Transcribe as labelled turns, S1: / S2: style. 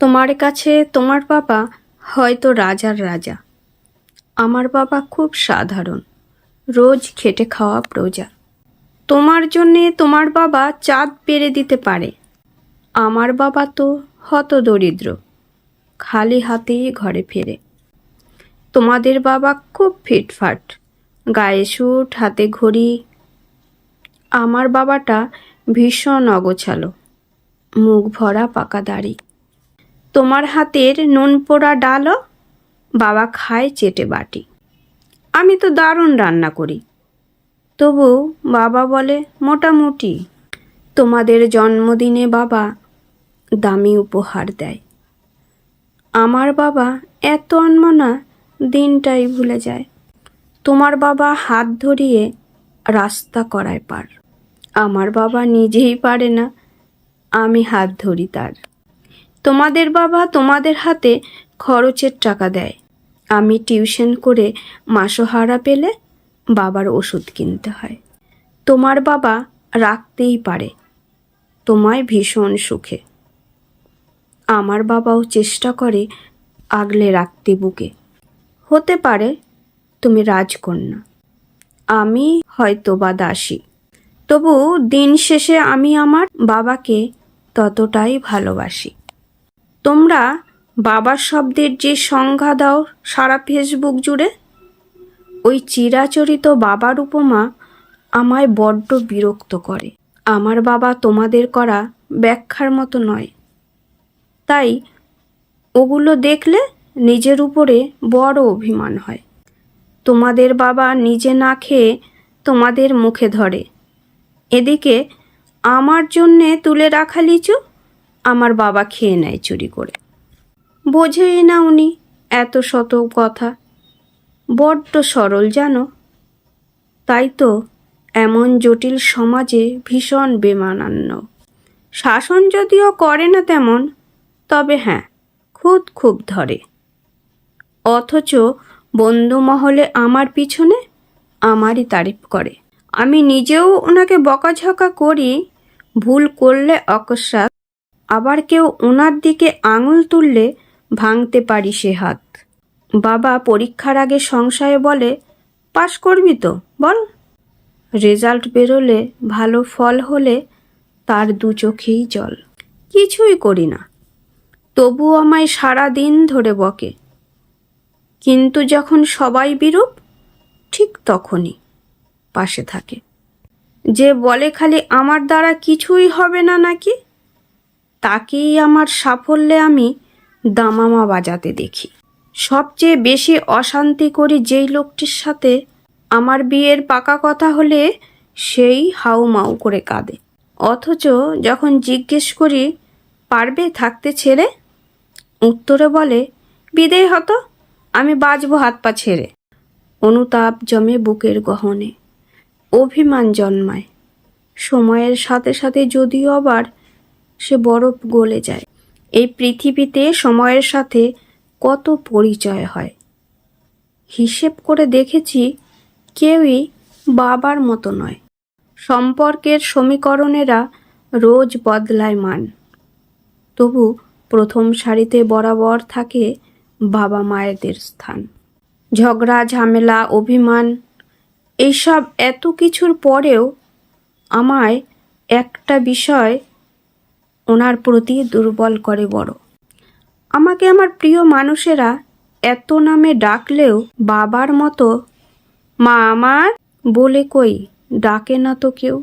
S1: তোমার কাছে তোমার বাবা হয়তো রাজার রাজা। আমার বাবা খুব সাধারণ, রোজ খেটে খাওয়া প্রজা। তোমার জন্যে তোমার বাবা চাঁদ পেরে দিতে পারে। আমার বাবা তো হত দরিদ্র খালি হাতেই ঘরে ফেরে। তোমাদের বাবা খুব ফিটফাট, গায়ে স্যুট হাতে ঘড়ি। আমার বাবাটা ভীষণ অগোছালো, মুখ ভরা পাকা দাড়ি। তোমার হাতের নুন পোড়া ডালও বাবা খায় চেটে বাটি। আমি তো দারুণ রান্না করি। তবু বাবা বলে, মোটামুটি। তোমাদের জন্মদিনে বাবা দামি উপহার দেয়। আমার বাবা এত অনমনা দিনটাই ভুলে যায়। তোমার বাবা হাত ধরিয়ে রাস্তা করায় পার। আমার বাবা নিজেই পারে না, আমি হাত ধরি তার। তোমাদের বাবা তোমাদের হাতে খরচের টাকা দেয়। আমি টিউশন করে মাসোহারা পেলে বাবার ওষুধ কিনতে হয়। তোমার বাবা রাখতেই পারে। তোমায় ভীষণ সুখে। আমার বাবাও চেষ্টা করে আগলে রাখতে বুকে। হতে পারে তুমি রাজকন্যা। আমি হয়তো বা দাসী। তবু দিন শেষে আমি আমার বাবাকে ততটাই ভালোবাসি। তোমরা বাবার শব্দের যে সংজ্ঞা দাও সারা ফেসবুক জুড়ে, ওই চিরাচরিত বাবার উপমা আমায় বড্ড বিরক্ত করে। আমার বাবা তোমাদের করা ব্যাখ্যার মতো নয়। তাই ওগুলো দেখলে নিজের উপরে বড় অভিমান হয়। তোমাদের বাবা নিজে না খেয়ে তোমাদের মুখে ধরে। এদিকে আমার জন্যে তুলে রাখা লিচু আমার বাবা খেয়ে নেয় চুরি করে। বোঝেই না উনি এত শত কথা। বড্ড সরল, জানো? তাই তো এমন জটিল সমাজে ভীষণ বেমানান্য শাসন যদিও করে না তেমন, তবে হ্যাঁ খুদ খুব ধরে। অথচ বন্ধু মহলে আমার পিছনে আমারই তারিফ করে। আমি নিজেও ওনাকে বকাঝকা করি, ভুল করলে অকস্মাৎ আবার কেউ ওনার দিকে আঙুল তুললে ভাঙতে পারি সে হাত। বাবা পরীক্ষার আগে সংশয়ে বলে, পাশ করবি তো, বল। রেজাল্ট বেরোলে ভালো ফল হলে তার দু চোখেই জল। কিছুই করি না। তবু আমায় সারা দিন ধরে বকে। কিন্তু যখন সবাই বিরূপ, ঠিক তখনই পাশে থাকে। যে বলে খালি আমার দ্বারা কিছুই হবে না নাকি? তাকেই আমার সাফল্যে আমি দামামা বাজাতে দেখি। সবচেয়ে বেশি অশান্তি করি যেই লোকটির সাথে আমার বিয়ের পাকা কথা হলে সেই হাউমাউ করে কাঁদে। অথচ যখন জিজ্ঞেস করি, পারবে থাকতে ছেড়ে? উত্তরে বলে, বিদেয় হতো, আমি বাজবো হাত পা ছেড়ে। অনুতাপ জমে বুকের গহনে। অভিমান জন্মায়। সময়ের সাথে সাথে যদিও আবার সে বরফ গলে যায়। এই পৃথিবীতে সময়ের সাথে কত পরিচয় হয়? হিসেব করে দেখেছি কেউই বাবার মতো নয়। সম্পর্কের সমীকরণেরা রোজ বদলায় মান। তবু প্রথম সারিতে বরাবর থাকে বাবা মায়েদের স্থান। ঝগড়া, ঝামেলা, অভিমান, এইসব এত কিছুর পরেও আমায় একটা বিষয় ওনার প্রতি দুর্বল করে বড়। আমাকে আমার প্রিয় মানুষেরা এত নামে ডাকলেও বাবার মতো, মা আমার, বলে কই? ডাকে না তো কেউ।